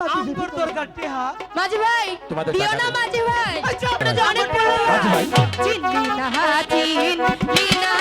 আমগর দরকার টেহা। মাঝি ভাই তোমাদের দিও টাকা না মাঝি ভাই আচ্ছা, আমরা অনেক বড় মাঝি ভাই। চিনলি না চিনলি না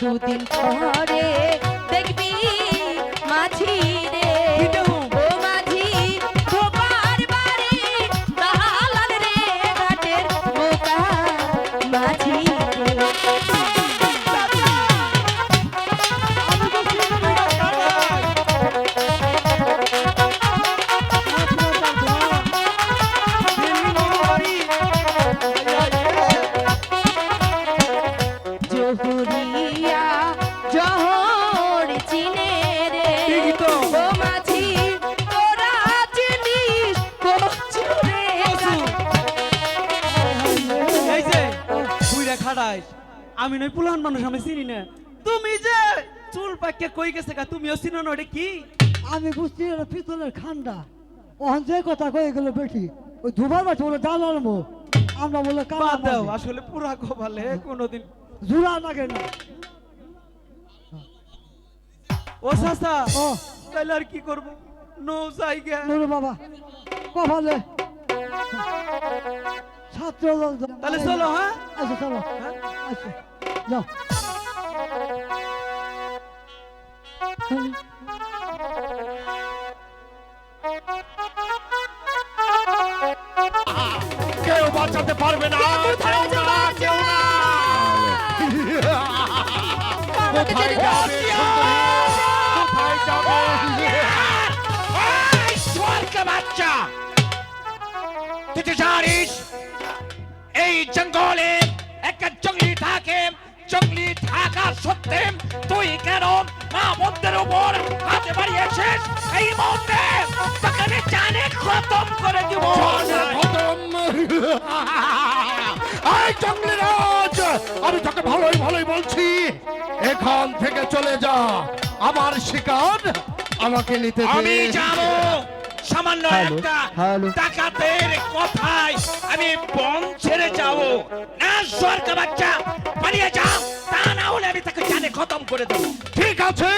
দুদিন পরে বুইরা আমি নই পুলান মানুষ আমি চিনি না। তুমি যে চুল পাকে কই গেছে কা তুমিও চিনো না ওটা কি? আমি বুঝছি এটা পিতলের খান্ডা ওখান যে কথা কয়ে গেল বেটি ওই দুবার বাচ্চা বলে ডাল আনব। আমরা বলে বাদ দাও আসলে পুরা কপালে কোনোদিন জুড়া লাগে না। ও সাসা ও। তাহলে আর কি করব? নো জায়গা নুরু বাবা কপালে। ছাত্র তাহলে চলো হ্যাঁ? আচ্ছা চলো। আচ্ছা। যাও কেউ বাঁচাতে পারবে না কেউ না কেউ না। কোথায় যাবে? কোথায় যাবে? বাচ্চা। তো জানিস এই জঙ্গলে একটা জঙ্গলি থাকে জঙ্গলি থাকা সত্ত্বে তুই কেন মা মন্দির উপর হাতে বাড়িয়েছিস? এই মুহূর্তে তোকে আমি জানে খতম করে দিব। খতম। এই জঙ্গলি রাজ আমি তোকে ভালোই ভালোই বলছি এখান থেকে চলে যা। আমার শিকার আমাকে নিতে আমি যাব। সামান্য একটা ডাকাতের কথায় আমি বন ছেড়ে যাব। না সরকার বাচ্চা পালিয়ে যা। তা না হলে আমি তাকে জানে খতম করে দেবো। ঠিক আছে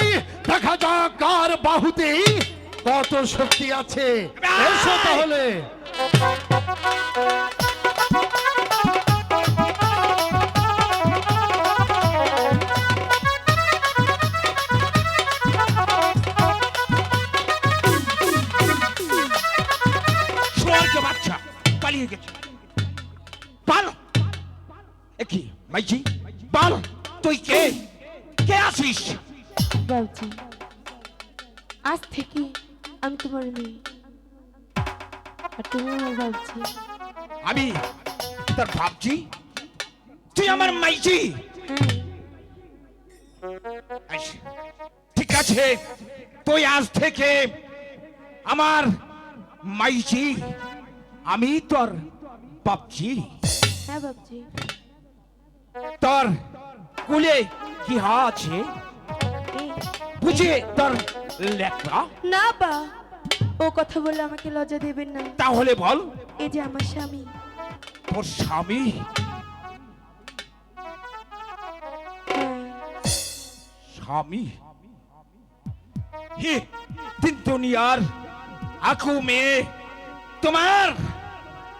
দেখা যাক কার বাহুতে কত শক্তি আছে। এসো তাহলে। পালিয়ে গেছে পালো কি মাইজি বল তুই কে কে আসিস বাবজি আজ থেকে আমি তোমার মেয়ে। আর তুমি আমার বাবজি আমি তোর ভাবছি? তুই আমার মাইজি? হ্যাঁ। ঠিক আছে। তুই আজ থেকে আমার মাইজি। আমি তোর বাপজি। হ্যাঁ বাবজি তোর কুলে কি আছে? এই, বুঝে তোর লেখা। না বা। ও কথা বলে আমাকে লজ্জা দেবেন না। তাহলে বল। এই যে আমার স্বামী। তোর স্বামী? স্বামী? হে তিন দুনিয়ার আকু মেয়ে তোমার